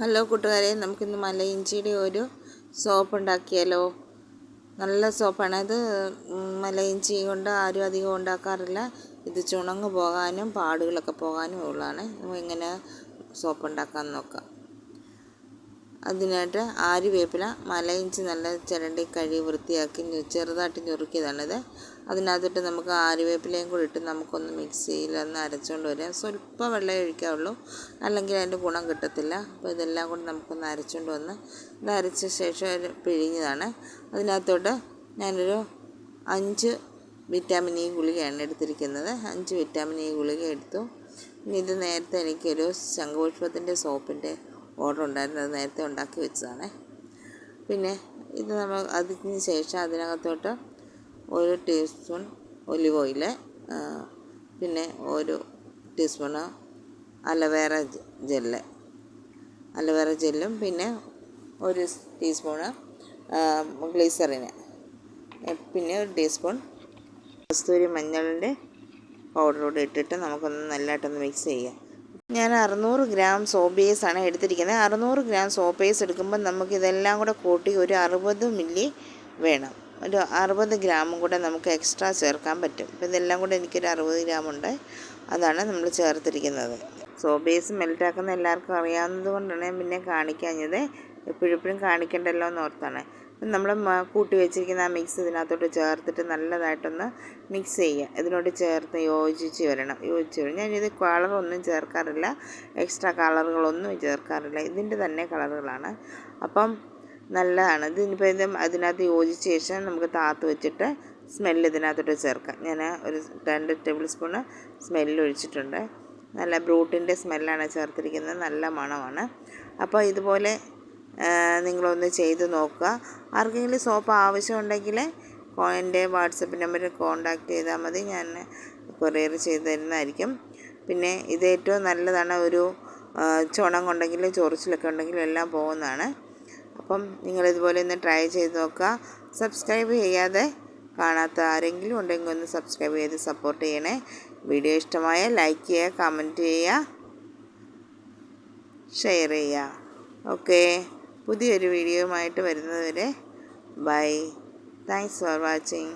Hello കൂട്ടുകാരെ നമുക്കിന്ന് മലയിഞ്ചിയുടെ ഒരു സോപ്പ് ഉണ്ടാക്കിയാലോ? നല്ല സോപ്പാണ്. ഇത് മലയിഞ്ചി കൊണ്ട് ആരും അധികം ഉണ്ടാക്കാറില്ല. ഇത് ചുണങ്ങ് പോകാനും പാടുകളൊക്കെ പോകാനും ഉള്ളതാണ്. ഇങ്ങനെ സോപ്പ് ഉണ്ടാക്കാൻ നോക്കാം. അതിനായിട്ട് ആര്യവേപ്പില മലയിഞ്ചി നല്ല ചിരണ്ടി കഴുകി വൃത്തിയാക്കി ചെറുതായിട്ട് ഞുറുക്കിയതാണിത്. അതിനകത്തിട്ട് നമുക്ക് ആര്യവേപ്പിലയും കൂടി ഇട്ട് നമുക്കൊന്ന് മിക്സിയിൽ ഒന്ന് അരച്ചുകൊണ്ട് വരാം. സ്വല്പം വെള്ളം ഒഴിക്കാവുള്ളൂ. അല്ലെങ്കിൽ അതിന്റെ ഗുണം കിട്ടത്തില്ല. അപ്പോൾ ഇതെല്ലാം കൂടി നമുക്കൊന്ന് അരച്ചുകൊണ്ട് വന്ന് ഇത് അരച്ച ശേഷം പിഴിഞ്ഞതാണ്. അതിനകത്തോട്ട് ഞാനൊരു അഞ്ച് വിറ്റാമിൻ ഇ ഗുളികയാണ് എടുത്തിരിക്കുന്നത്. അഞ്ച് വിറ്റാമിൻ ഇ ഗുളിക എടുത്തു. ഇനി ഇത് നേരത്തെ എനിക്കൊരു ശംഖുപുഷ്പത്തിന്റെ സോപ്പിന്റെ ഓർഡർ ഉണ്ടായിരുന്നു അത് നേരത്തെ ഉണ്ടാക്കി വെച്ചതാണ്. പിന്നെ ഇത് നമ്മൾ അതിന് ശേഷം അതിനകത്തോട്ട് ഒരു ടീസ്പൂൺ ഒലിവ് ഓയിൽ പിന്നെ ഒരു teaspoon aloe vera gel. Aloe vera ജെല്ലും പിന്നെ ഒരു ടീസ്പൂണ് ഗ്ലീസറിന്. പിന്നെ ഒരു ടീസ്പൂൺ കസ്തൂരി മഞ്ഞളിന്റെ കൂടി ഇട്ടിട്ട് നമുക്കൊന്ന് നല്ലതായിട്ടൊന്ന് മിക്സ് ചെയ്യാം. ഞാൻ അറുന്നൂറ് ഗ്രാം സോപ്പ് ആണ് എടുത്തിരിക്കുന്നത്. അറുന്നൂറ് ഗ്രാം സോപ്പ് എടുക്കുമ്പോൾ നമുക്ക് ഇതെല്ലാം കൂടെ കൂട്ടി ഒരു അറുപത് മില്ലി വേണം. ഒരു അറുപത് ഗ്രാമും കൂടെ നമുക്ക് എക്സ്ട്രാ ചേർക്കാൻ പറ്റും. അപ്പോൾ ഇതെല്ലാം കൂടെ എനിക്കൊരു അറുപത് ഗ്രാമുണ്ട് അതാണ് നമ്മൾ ചേർത്തിരിക്കുന്നത്. സോബേസ് ബേസ് മെൽറ്റാക്കുന്ന എല്ലാവർക്കും അറിയാവുന്നത് കൊണ്ടാണ് പിന്നെ കാണിക്കാഞ്ഞത്. എപ്പോഴെപ്പോഴും കാണിക്കണ്ടല്ലോ എന്ന് ഓർത്താണ്. നമ്മൾ കൂട്ടി വെച്ചിരിക്കുന്ന ആ മിക്സ് ഇതിനകത്തോട്ട് ചേർത്തിട്ട് നല്ലതായിട്ടൊന്ന് മിക്സ് ചെയ്യുക. ഇതിനോട് ചേർത്ത് യോജിച്ച് വരണം. യോജിച്ച് വരണം. ഞാനിത് കളറൊന്നും ചേർക്കാറില്ല. എക്സ്ട്രാ കളറുകളൊന്നും ചേർക്കാറില്ല. ഇതിന്റെ തന്നെ കളറുകളാണ് അപ്പം നല്ലതാണ്. ഇതിനിപ്പോൾ ഇത് അതിനകത്ത് യോജിച്ച ശേഷം നമുക്ക് താത്ത് വെച്ചിട്ട് സ്മെല്ല് ഇതിനകത്തോട്ട് ചേർക്കാം. ഞാൻ ഒരു രണ്ട് ടേബിൾ സ്പൂണ് സ്മെല്ല് ഒഴിച്ചിട്ടുണ്ട്. നല്ല ബ്രൂട്ടിന്റെ സ്മെല്ലാണ് ചേർത്തിരിക്കുന്നത്. നല്ല മണമാണ്. അപ്പോൾ ഇതുപോലെ നിങ്ങളൊന്ന് ചെയ്ത് നോക്കുക. ആർക്കെങ്കിലും സോപ്പ് ആവശ്യമുണ്ടെങ്കിൽ എന്റെ വാട്സപ്പ് നമ്പറിൽ കോൺടാക്റ്റ് ചെയ്താൽ മതി. ഞാൻ കൊറിയർ ചെയ്ത് തരുന്നതായിരിക്കും. പിന്നെ ഇത് ഏറ്റവും നല്ലതാണ് ഒരു ചുണം കൊണ്ടെങ്കിലും ചൊറിച്ചിലൊക്കെ ഉണ്ടെങ്കിലും എല്ലാം പോകുന്നതാണ്. അപ്പം നിങ്ങളിതുപോലെ ഒന്ന് ട്രൈ ചെയ്ത് നോക്കുക. സബ്സ്ക്രൈബ് ചെയ്യാതെ കാണാത്ത ആരെങ്കിലും ഉണ്ടെങ്കിൽ ഒന്ന് സബ്സ്ക്രൈബ് ചെയ്ത് സപ്പോർട്ട് ചെയ്യണേ. വീഡിയോ ഇഷ്ടമായ ലൈക്ക് ചെയ്യുക കമന്റ് ചെയ്യുക ഷെയർ ചെയ്യുക. ഓക്കേ. പുതിയൊരു വീഡിയോയുമായിട്ട് വരുന്നതുവരെ ബൈ. Thanks for watching